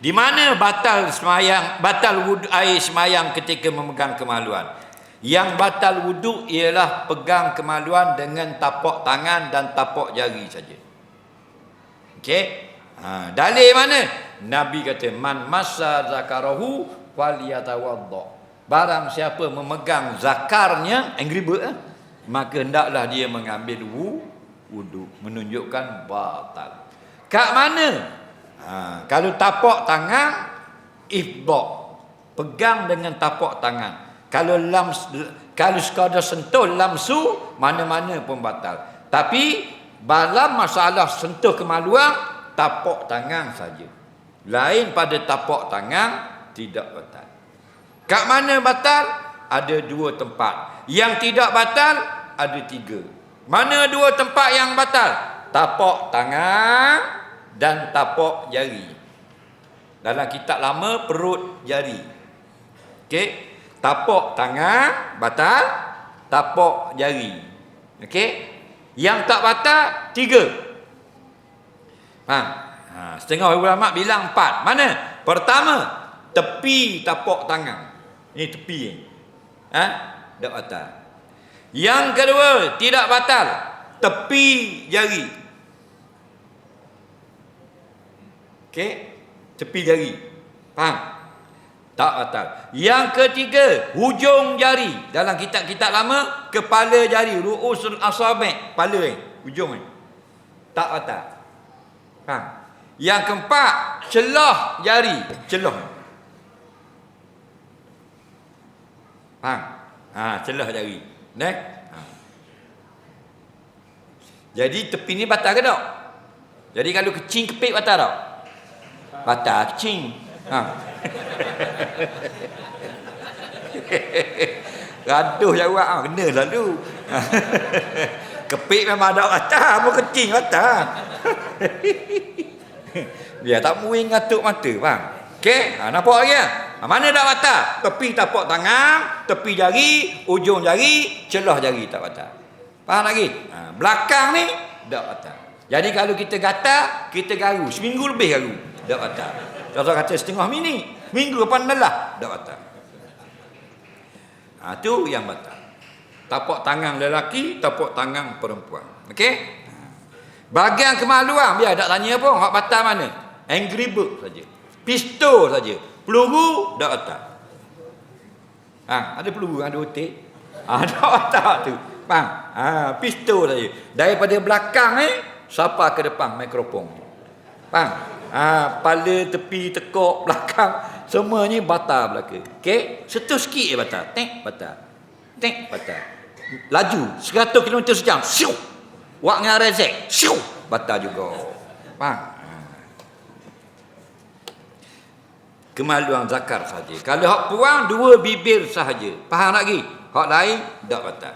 Di mana batal semayang, batal wudu air semayang ketika memegang kemaluan? Yang batal wuduk ialah pegang kemaluan dengan tapak tangan dan tapak jari saja. Okey? Ha, dalil mana? Nabi kata man massa zakarahu falyatawadda. Barang siapa memegang zakarnya, angry bird eh? maka hendaklah dia mengambil wu, wudu menunjukkan batal. Kat mana? Ha, kalau tapak tangan ifdaq. Pegang dengan tapak tangan. Kalau lams kalau sekadar sentuh lamsu mana-mana pun batal. Tapi dalam masalah sentuh kemaluan tapak tangan saja. Lain pada tapak tangan tidak batal. Kat mana batal? Ada dua tempat. Yang tidak batal ada tiga. Mana dua tempat yang batal? Tapak tangan dan tapak jari. Dalam kitab lama perut jari. Okey? Tapak tangan batal, tapak jari. Okey? Yang tak batal tiga. Ha, ha setengah ulama bilang empat. Mana? Pertama, tepi tapak tangan. Ini tepi. Ha? Tak batal. Yang kedua, tidak batal. Tepi jari. Okey? Tepi jari. Faham? Tak batal. Yang ketiga, hujung jari. Dalam kitab-kitab lama, kepala jari. Ru'usul asabi' Kepala ni. Hujung ni. Tak batal. Faham? Yang keempat, celah jari. Celah. Faham? Ha, celah jari. Nek? Ha. Jadi tepi ni batal ke tak? Jadi kalau kecing kepit batal tak? Batal kecing. Ha. Gaduh jawab ah, kena lalu. Kepik memang ada batal, apa kecing batal. Biar tak muing ngatuk mata, faham? Okey, ha, nampak lagi ah? Ha, mana tak batal? Tepi tapak tangan, tepi jari, ujung jari, celah jari tak batal. Faham lagi? Ha, belakang ni tak batal. Jadi kalau kita gatal, kita garu. Seminggu lebih garu. Tak batal. Contoh kata setengah minit. Minggu depan lelah. Tak batal. Ha, tu yang batal. Tapak tangan lelaki, tapak tangan perempuan. Okey? Ha. Bagian kemaluan, biar tak tanya pun. Hak batal mana? Angry bird saja. Pistol saja. Peluru, tak batal. Ha, ada peluru, ada otik. Ha, tak batal tu. Faham? Ha, pistol saja. Daripada belakang ni, siapa ke depan mikrofon. Faham? Ha, pala tepi tekuk belakang semuanya batal belaka. Okey? Setu sikit je batal. Tek batal. Tek batal. Laju 100 km sejam. Siu. Wak dengan rezek. Siu. Batal juga. Faham? Ha. Kemaluan zakar saja. Kalau hak puang dua bibir sahaja. Faham lagi? Hak lain tak batal.